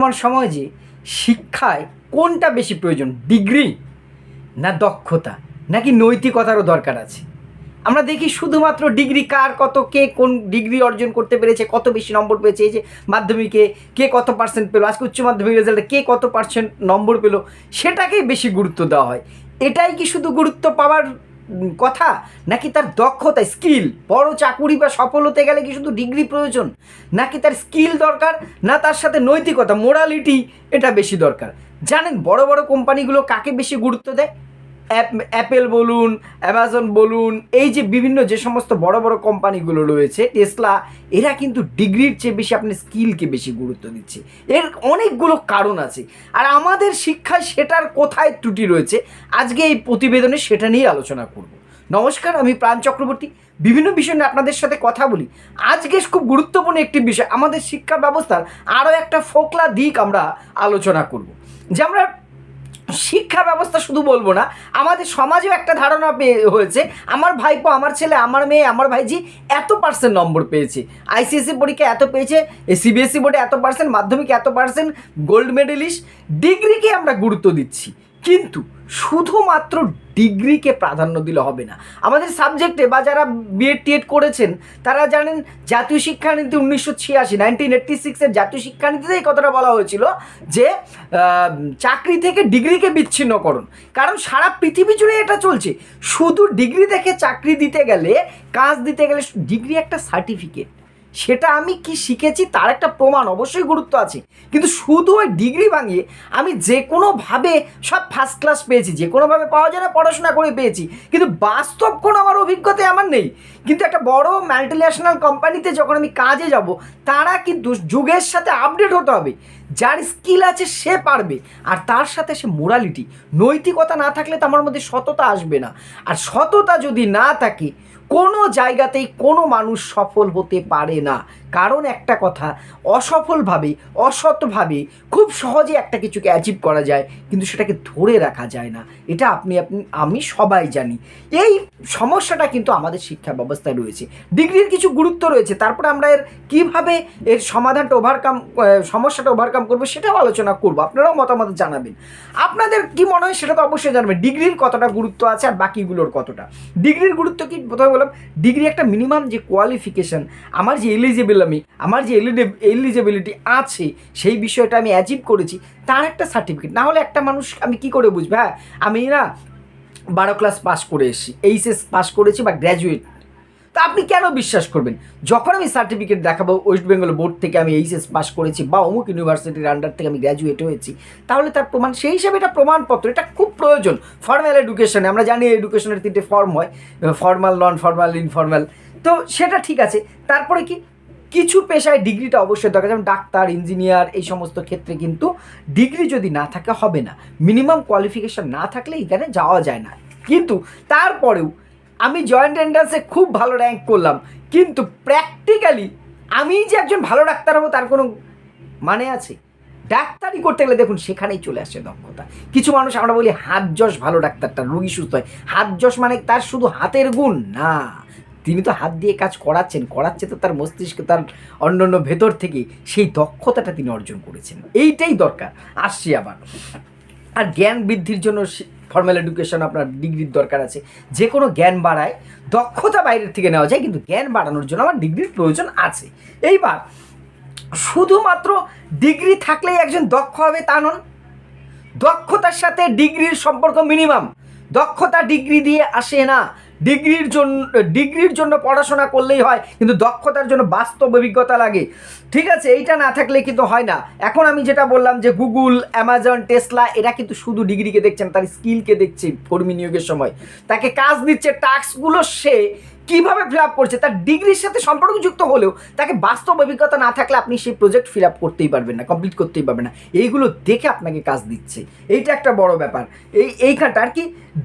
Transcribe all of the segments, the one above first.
বর্তমান সমাজে শিক্ষায় কোনটা বেশি প্রয়োজন? ডিগ্রি না দক্ষতা? নাকি নৈতিকতারও দরকার আছে? আমরা দেখি শুধুমাত্র ডিগ্রি কার কত, কে কোন ডিগ্রি অর্জন করতে পেরেছে, কত বেশি নম্বর পেয়েছে, এই যে মাধ্যমিকে কে কত পার্সেন্ট পেল, আজকে উচ্চ মাধ্যমিক রেজাল্টে কে কত পার্সেন্ট নম্বর পেল, সেটাকেই বেশি গুরুত্ব দেওয়া হয়। এটাই কি শুধু গুরুত্ব পাওয়ার কথা? নাকি তার দক্ষতা স্কিল বড় চাকুরি বা সফল হতে গেলে কি শুধু ডিগ্রি প্রয়োজন? নাকি তার স্কিল দরকার, না তার সাথে নৈতিকতা মোরালিটি এটা বেশি দরকার? জানেন বড় বড় কোম্পানিগুলো কাকে বেশি গুরুত্ব দেয়? অ্যাপেল বলুন, অ্যামাজন বলুন, এই যে বিভিন্ন যে সমস্ত বড় বড় কোম্পানিগুলো রয়েছে, টেসলা, এরা কিন্তু ডিগ্রির চেয়ে বেশি আপনি স্কিলকে বেশি গুরুত্ব দিচ্ছে। এর অনেকগুলো কারণ আছে। আর আমাদের শিক্ষায় সেটার কোথায় ত্রুটি রয়েছে, আজকে এই প্রতিবেদনে সেটা নিয়ে আলোচনা করব। নমস্কার, আমি প্রাণ চক্রবর্তী। বিভিন্ন বিষয় নিয়ে আপনাদের সাথে কথা বলি। আজকে খুব গুরুত্বপূর্ণ একটি বিষয়, আমাদের শিক্ষা ব্যবস্থার আরও একটা ফোকলা দিক আমরা আলোচনা করব। যে আমরা শিক্ষা ব্যবস্থা শুধু বলব না, আমাদের সমাজেও একটা ধারণা হয়েছে, আমার ভাইপো, আমার ছেলে, আমার মেয়ে, আমার ভাইজি এত পার্সেন্ট নম্বর পেয়েছে। আইসিএসসি পরীক্ষা এত পেয়েছে সিবিএসসি বোর্ডে এত পার্সেন্ট মাধ্যমিক এত পার্সেন্ট গোল্ড মেডেলিস্ট ডিগ্রিকে আমরা গুরুত্ব দিচ্ছি। কিন্তু শুধুমাত্র ডিগ্রিকে প্রাধান্য দিলে হবে না। আমাদের সাবজেক্টে বা যারা বিএড টিএড করেছেন, তারা জানেন জাতীয় শিক্ষানীতি উনিশশো ছিয়াশি নাইনটিন এইট্টি সিক্সের জাতীয় শিক্ষানীতিতে এই কথাটা বলা হয়েছিল যে চাকরি থেকে ডিগ্রিকে বিচ্ছিন্ন করুন। কারণ সারা পৃথিবী জুড়ে এটা চলছে। শুধু ডিগ্রি দেখে চাকরি দিতে গেলে, কাজ দিতে গেলে ডিগ্রি একটা সার্টিফিকেট সেটা আমি কি শিখেছি তার একটা প্রমাণ অবশ্যই গুরুত্ব আছে। কিন্তু শুধু ওই ডিগ্রি ভাঙিয়ে আমি যে কোনোভাবে সব ফার্স্ট ক্লাস পেয়েছি, যে কোনোভাবে পাওয়া যায় না, পড়াশোনা করে পেয়েছি, কিন্তু বাস্তব কোনো আমার অভিজ্ঞতা আমার নেই। কিন্তু একটা বড় মাল্টিন্যাশনাল কোম্পানিতে যখন আমি কাজে যাব, তারা কিন্তু যুগের সাথে আপডেট হতে হবে। যার স্কিল আছে সে পারবে, আর তার সাথে সে মোরালিটি নৈতিকতা না থাকলে তো আমার মধ্যে সততা আসবে না। আর সততা যদি না থাকে কোনো জায়গাতেই কোনো মানুষ সফল হতে পারে না। কারণ একটা কথা, অসফলভাবে, অসৎভাবে খুব সহজে একটা কিছুকে অ্যাচিভ করা যায়, কিন্তু সেটাকে ধরে রাখা যায় না। এটা আপনি আপনি, আমি সবাই জানি। এই সমস্যাটা কিন্তু আমাদের শিক্ষা ব্যবস্থায় রয়েছে। ডিগ্রির কিছু গুরুত্ব রয়েছে, তারপরে আমরা এর কীভাবে এর সমাধানটা ওভারকাম সমস্যাটা ওভারকাম করব সেটাও আলোচনা করব। আপনারাও মতামত জানাবেন। আপনাদের কি মনে হয় সেটা তো অবশ্যই জানবেন। ডিগ্রির কতটা গুরুত্ব আছে আর বাকিগুলোর কতটা? ডিগ্রির গুরুত্ব কি? প্রথমে বললাম ডিগ্রি একটা মিনিমাম যে কোয়ালিফিকেশান আমার যে এলিজিবল আমি, আমার যে এলিজিবিলিটি আছে, সেই বিষয়টা আমি অ্যাচিভ করেছি, তার একটা সার্টিফিকেট না হলে একটা মানুষ আমি কি করে বুঝব হ্যাঁ? আমি না বারো ক্লাস পাস করে এসেছি এইচএস পাস করেছি বা গ্র্যাজুয়েট তা আপনি কেন বিশ্বাস করবেন? যখন আমি সার্টিফিকেট দেখাবো ওয়েস্ট বেঙ্গল বোর্ড থেকে আমি এইচএস পাস করেছি বা অমুক ইউনিভার্সিটির আন্ডার থেকে আমি গ্র্যাজুয়েট হয়েছি, তাহলে তার প্রমাণ, সেই হিসাবে এটা প্রমাণপত্র, এটা খুব প্রয়োজন। ফর্মাল এডুকেশনে আমরা জানি এডুকেশনের তিনটে ফর্ম হয় ফর্মাল নন ফর্মাল ইনফর্মাল তো সেটা ঠিক আছে, তারপরে কি? কিছু পেশায় ডিগ্রিটা অবশ্যই দরকার, যেমন ডাক্তার ইঞ্জিনিয়ার এই সমস্ত ক্ষেত্রে কিন্তু ডিগ্রি যদি না থাকে, হবে না। মিনিমাম কোয়ালিফিকেশান না থাকলে এখানে যাওয়া যায় না। কিন্তু তারপরেও আমি জয়েন্ট এন্ট্রান্সে খুব ভালো র্যাঙ্ক করলাম, কিন্তু প্র্যাকটিক্যালি আমি যে একজন ভালো ডাক্তার হব তার কোনো মানে আছে? ডাক্তারি করতে গেলে দেখুন, সেখানেই চলে আসছে দক্ষতা। কিছু মানুষ আমরা বলি হাত যশ ভালো ডাক্তারটা, রুগী সুস্থ হয়। হাত যশ মানে তার শুধু হাতের গুণ না, তিনি তো হাত দিয়ে কাজ করাচ্ছেন, করাচ্ছে তো তার মস্তিষ্ক, তার অন্যান্য ভেতর থেকে। সেই দক্ষতাটা তিনি অর্জন করেছেন। এইটাই দরকার। আসছি আবার। আর জ্ঞান বৃদ্ধির জন্য ফর্মাল এডুকেশন আপনার ডিগ্রির দরকার আছে। যে কোনো জ্ঞান বাড়ায়, দক্ষতা বাইরের থেকে নেওয়া যায়, কিন্তু জ্ঞান বাড়ানোর জন্য আমার ডিগ্রির প্রয়োজন আছে। এইবার, শুধুমাত্র ডিগ্রি থাকলেই একজন দক্ষ হবে তা নন, দক্ষতার সাথে ডিগ্রির সম্পর্ক মিনিমাম দক্ষতা ডিগ্রি দিয়ে আসে না। ডিগ্রির জন্য ডিগ্রির জন্য পড়াশোনা করলেই হয়, কিন্তু দক্ষতার জন্য বাস্তব অভিজ্ঞতা লাগে। ঠিক আছে, এইটা না থাকলে কিন্তু হয় না। এখন আমি যেটা বললাম যে গুগল অ্যামাজন টেসলা এরা কিন্তু শুধু ডিগ্রিকে দেখছেন, তার স্কিলকে দেখছে কর্মী নিয়োগের সময়। তাকে কাজ দিচ্ছে টাস্কগুলো সে কীভাবে ফিল আপ করছে, তার ডিগ্রির সাথে সম্পর্কযুক্ত হলেও তাকে বাস্তব অভিজ্ঞতা না থাকলে আপনি সেই প্রজেক্ট ফিল আপ করতেই পারবেন না কমপ্লিট করতেই পারবেন না। এইগুলো দেখে আপনাকে কাজ দিচ্ছে। এইটা একটা বড় ব্যাপার। এই, এইখানটা আর কি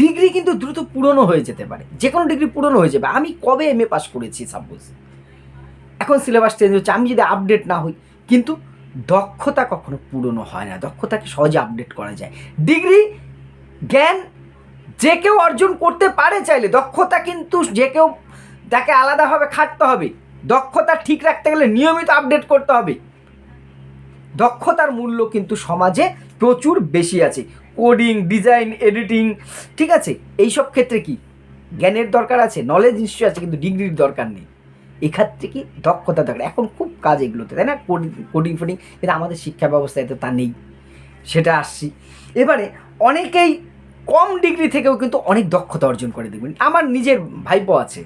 ডিগ্রি কিন্তু দ্রুত পুরনো হয়ে যেতে পারে। যে কোনো ডিগ্রি পুরনো হয়ে যাবে। আমি কবে এম এ পাস করেছি সাপোজ এখন সিলেবাস চেঞ্জ হচ্ছে, আমি যদি আপডেট না হই, কিন্তু দক্ষতা কখনো পুরনো হয় না। দক্ষতাকে সহজে আপডেট করা যায়। ডিগ্রি জ্ঞান যে কেউ অর্জন করতে পারে চাইলে, দক্ষতা কিন্তু যে কেউ তাকে আলাদাভাবে খাটতে হবে, দক্ষতা ঠিক রাখতে গেলে নিয়মিত আপডেট করতে হবে। দক্ষতার মূল্য কিন্তু সমাজে প্রচুর বেশি আছে। কোডিং ডিজাইন এডিটিং ঠিক আছে? এই সব ক্ষেত্রে কি? জ্ঞানের দরকার আছে নলেজ নিশ্চয়ই আছে, কিন্তু ডিগ্রির দরকার নেই। এক্ষেত্রে কি? দক্ষতা দরকার। এখন খুব কাজ এগুলোতে, তাই না? কোডিং কোডিং ফোডিং কিন্তু আমাদের শিক্ষা ব্যবস্থায় তো তা নেই। সেটা আসছি। এবারে অনেকেই কম ডিগ্রি থেকেও কিন্তু অনেক দক্ষতা অর্জন করে দেখবেন। আমার নিজের ভাইপো আছে।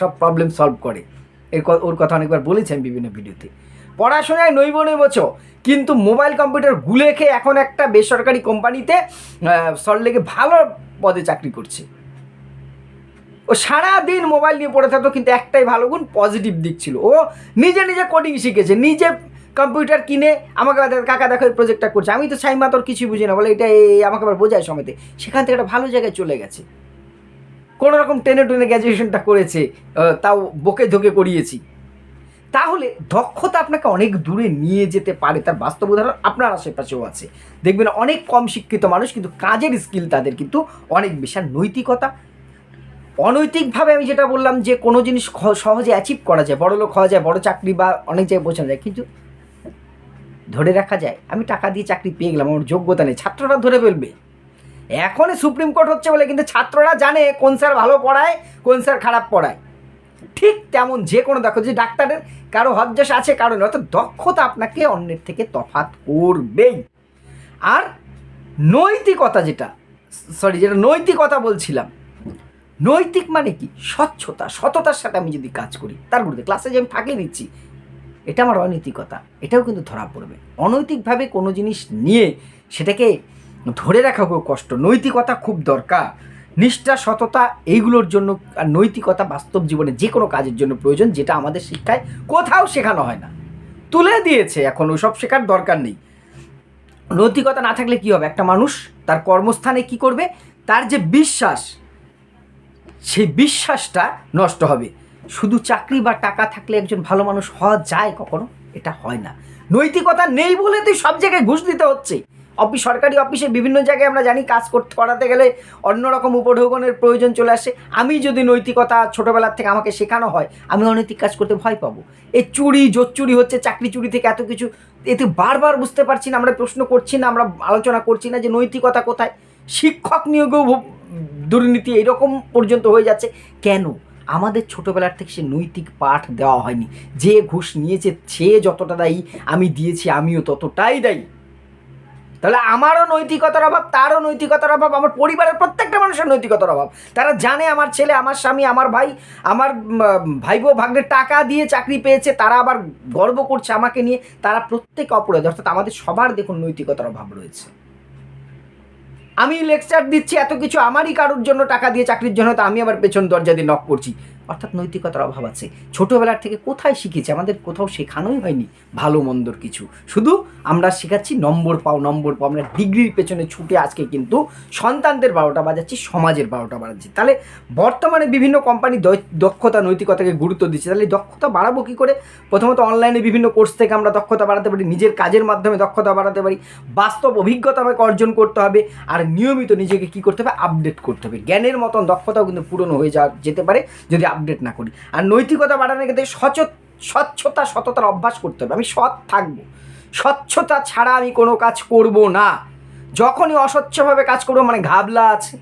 সব প্রবলেম সলভ করে। এর ওর কথা অনেকবার বলেছি আমি বিভিন্ন ভিডিওতে। পড়াশোনায় নৈব নৈবচ কিন্তু মোবাইল কম্পিউটার গুলে খেয়ে এখন একটা বেসরকারি কোম্পানিতে সল্টলেকে ভালো পদে চাকরি করছে। ও সারাদিন মোবাইল নিয়ে পড়ে থাকতো, কিন্তু একটাই ভালো গুণ পজিটিভ দিক ছিল। ও নিজে নিজে কোডিং শিখেছে, নিজে কম্পিউটার কিনে আমাকে কাকা, দেখো এই প্রজেক্টটা করছে। আমি তো ছাইমা তোর কিছুই বুঝি না, বলে, এটা এই আমাকে আবার বোঝায় সমেতে। সেখান থেকে একটা ভালো জায়গায় চলে গেছে। কোনো রকম টেনে টেনে গ্র্যাজুয়েশনটা করেছে তাও বকে ধোকে করিয়েছি। তাহলে দক্ষতা আপনাকে অনেক দূরে নিয়ে যেতে পারে, তার বাস্তব উদাহরণ আপনার আশেপাশেও আছে। দেখবেন অনেক কম শিক্ষিত মানুষ কিন্তু কাজের স্কিল তাদের কিন্তু অনেক বেশি। আর নৈতিকতা, অনৈতিকভাবে আমি যেটা বললাম যে কোনো জিনিস সহজে অ্যাচিভ করা যায়, বড় লোক হওয়া যায়, বড় চাকরি বা অনেক জায়গায় পৌঁছানো যায়, কিন্তু ধরে রাখা যায়, আমি টাকা দিয়ে চাকরি পেয়ে গেলাম, আমার যোগ্যতা নেই, ছাত্ররা ধরে ফেলবে। এখনই সুপ্রিম কোর্ট হচ্ছে বলে কিন্তু ছাত্ররা জানে কোন স্যার ভালো পড়ায়, কোন স্যার খারাপ পড়ায়। ঠিক তেমন যে কোনো দেখো, যে ডাক্তারের কারও হজ্জাস আছে, কারও নেই, অর্থাৎ দক্ষতা আপনাকে অন্যের থেকে তফাৎ করবেই। আর নৈতিকতা যেটা সরি যেটা নৈতিকতা বলছিলাম, নৈতিক মানে কি? স্বচ্ছতা, সততার সাথে আমি যদি কাজ করি, তার গুরুত্ব ক্লাসে যে আমি ফাঁকি দিচ্ছি, এটা আমার অনৈতিকতা, এটাও কিন্তু ধরা পড়বে। অনৈতিকভাবে কোনো জিনিস নিয়ে সেটাকে ধরে রাখা খুব কষ্ট। নৈতিকতা খুব দরকার। নিষ্ঠা, সততা, এইগুলোর জন্য আর নৈতিকতা বাস্তব জীবনে যে কোনো কাজের জন্য প্রয়োজন, যেটা আমাদের শিক্ষায় কোথাও শেখানো হয় না। তুলে দিয়েছে, এখন ওসব শেখার দরকার নেই। নৈতিকতা না থাকলে কি হবে? একটা মানুষ তার কর্মস্থানে কি করবে? তার যে বিশ্বাস, সেই বিশ্বাসটা নষ্ট হবে। শুধু চাকরি বা টাকা থাকলে একজন ভালো মানুষ হওয়া যায় কখনো? এটা হয় না। নৈতিকতা নেই বলে তুই সব জায়গায় ঘুষ দিতে হচ্ছে। অফিস সরকারি অফিসে বিভিন্ন জায়গায় আমরা জানি কাজ করতে করাতে গেলে অন্যরকম উপঢৌকনের প্রয়োজন চলে আসে। আমি যদি নৈতিকতা ছোটোবেলার থেকে আমাকে শেখানো হয়, আমি অনৈতিক কাজ করতে ভয় পাবো। এই চুরি জোর চুরি হচ্ছে, চাকরি চুরি থেকে এত কিছু। এতে বারবার বুঝতে পারছি না, আমরা প্রশ্ন করছি না, আমরা আলোচনা করছি না যে নৈতিকতা কোথায়। শিক্ষক নিয়োগেও দুর্নীতি এরকম পর্যন্ত হয়ে যাচ্ছে। কেন? আমাদের ছোটোবেলার থেকে সে নৈতিক পাঠ দেওয়া হয়নি। যে ঘুষ নিয়েছে সে যতটা দায়ী, আমি দিয়েছি, আমিও ততটাই দায়ী। তাহলে আমারও নৈতিকতার অভাব, তারও নৈতিকতার অভাব, আমার পরিবারের প্রত্যেকটা মানুষের নৈতিকতার অভাব। তারা জানে আমার ছেলে, আমার স্বামী, আমার ভাই, আমার ভাইবো ভাগ্নের টাকা দিয়ে চাকরি পেয়েছে, তারা আবার গর্ব করছে আমাকে নিয়ে। তারা প্রত্যেক অপরাধ, অর্থাৎ আমাদের সবার দেখুন নৈতিকতার অভাব রয়েছে। আমি লেকচার দিচ্ছি, এত কিছু আমারই কারোর জন্য টাকা দিয়ে চাকরির জন্য, তো আমি আবার পেছন দরজা দিয়ে নক করছি। অর্থাৎ নৈতিকতার অভাব আছে। ছোটোবেলার থেকে কোথায় শিখেছি? আমাদের কোথাও শেখানোই হয়নি ভালো মন্দর কিছু। শুধু আমরা শেখাচ্ছি নম্বর পাও নম্বর পাও। আমরা ডিগ্রির পেছনে ছুটে আজকে কিন্তু সন্তানদের বারোটা বাজাচ্ছি, সমাজের বারোটা বাজাচ্ছি। তাহলে বর্তমানে বিভিন্ন কোম্পানি দক্ষতা, নৈতিকতাকে গুরুত্ব দিচ্ছে। তাহলে দক্ষতা বাড়াবো কী করে? প্রথমত অনলাইনে বিভিন্ন কোর্স থেকে আমরা দক্ষতা বাড়াতে পারি, নিজের কাজের মাধ্যমে দক্ষতা বাড়াতে পারি। বাস্তব অভিজ্ঞতা আমাকে অর্জন করতে হবে আর নিয়মিত নিজেকে কী করতে হবে? আপডেট করতে হবে। জ্ঞানের মতন দক্ষতাও কিন্তু পূরণ হয়ে যাওয়া যেতে পারে। যদি আপডেট না করি। আর নৈতিকতা বাড়ানোর ক্ষেত্রে সচ স্বচ্ছতা, সততার অভ্যাস করতে হবে। আমি সৎ থাকব। স্বচ্ছতা ছাড়া আমি কোনো কাজ করব না। যখনই অস্বচ্ছভাবে কাজ করব মানে ঘাবলা আছে।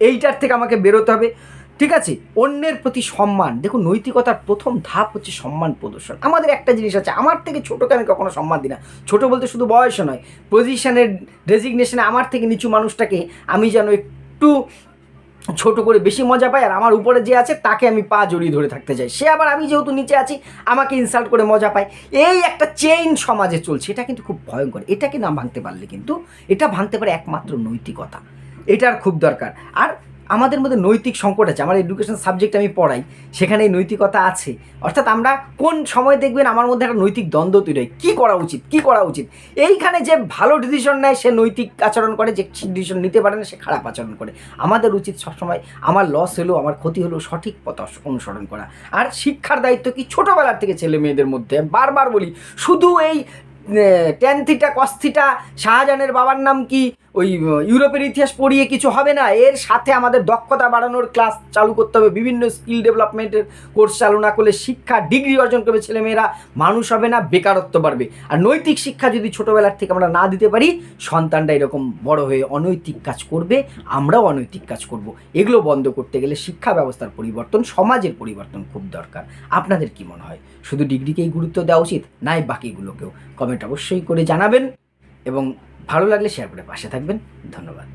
এইটার থেকে আমাকে বেরোতে হবে। ঠিক আছে? অন্যের প্রতি সম্মান। দেখুন, নৈতিকতার প্রথম ধাপ হচ্ছে সম্মান প্রদর্শন। আমাদের একটা জিনিস আছে। আমার থেকে ছোটোকে আমি কখনো সম্মান দিই না। ছোটো বলতে শুধু বয়সে নয়। পজিশনের রেজিগনেশনে আমার থেকে নিচু মানুষটাকে আমি যেন একটু ছোট করে বেশি মজা পায় আর আমার উপরে যে আছে তাকে আমি পা জড়িয়ে ধরে থাকতে চাই। সে আবার আমি যেহেতু নিচে আছি, আমাকে ইনসাল্ট করে মজা পায়। এই একটা চেইন সমাজে চলছে, এটা কিন্তু খুব ভয়ঙ্কর। এটাকে না ভাঙতে পারলে কিন্তু, এটা ভাঙতে পারে একমাত্র নৈতিকতা। এটার খুব দরকার। আর আমাদের মধ্যে নৈতিক সংকট আছে, আমার এডুকেশন সাবজেক্ট আমি পড়াই সেখানে এই নৈতিকতা আছে। অর্থাৎ আমরা কোন সময় দেখবেন আমার মধ্যে একটা নৈতিক দ্বন্দ্ব তৈরি হয়, কী করা উচিত, কী করা উচিত? এইখানে যে ভালো ডিসিশন নেয়, সে নৈতিক আচরণ করে, যে ডিসিশন নিতে পারে না, সে খারাপ আচরণ করে। আমাদের উচিত সবসময় আমার লস হলো, আমার ক্ষতি হলো, সঠিক পথ অনুসরণ করা। আর শিক্ষার দায়িত্ব কি ছোটোবেলার থেকে ছেলে মেয়েদের মধ্যে? বারবার বলি, শুধু এই টেন থিটা কস্থিটা শাহজাহানের বাবার নাম কি? ওই ইউরোপের ইতিহাস পড়িয়ে কিছু হবে না। এর সাথে আমাদের দক্ষতা বাড়ানোর ক্লাস চালু করতে হবে। বিভিন্ন স্কিল ডেভেলপমেন্টের কোর্স চালু না করলে শিক্ষা ডিগ্রি অর্জন করবে ছেলেমেয়েরা। মানুষ হবে না, বেকারত্ব বাড়বে। আর নৈতিক শিক্ষা যদি ছোটোবেলার থেকে আমরা না দিতে পারি সন্তানটা এরকম বড় হয়ে অনৈতিক কাজ করবে, আমরাও অনৈতিক কাজ করব। এগুলো বন্ধ করতে গেলে শিক্ষা ব্যবস্থার পরিবর্তন, সমাজের পরিবর্তন খুব দরকার। আপনাদের কি মনে হয়? শুধু ডিগ্রিকেই গুরুত্ব দেওয়া উচিত? নাই বাকিগুলোকেও? কমেন্ট অবশ্যই করে জানাবেন। এবং ভালো লাগলে শেয়ার করে পাশে থাকবেন। ধন্যবাদ।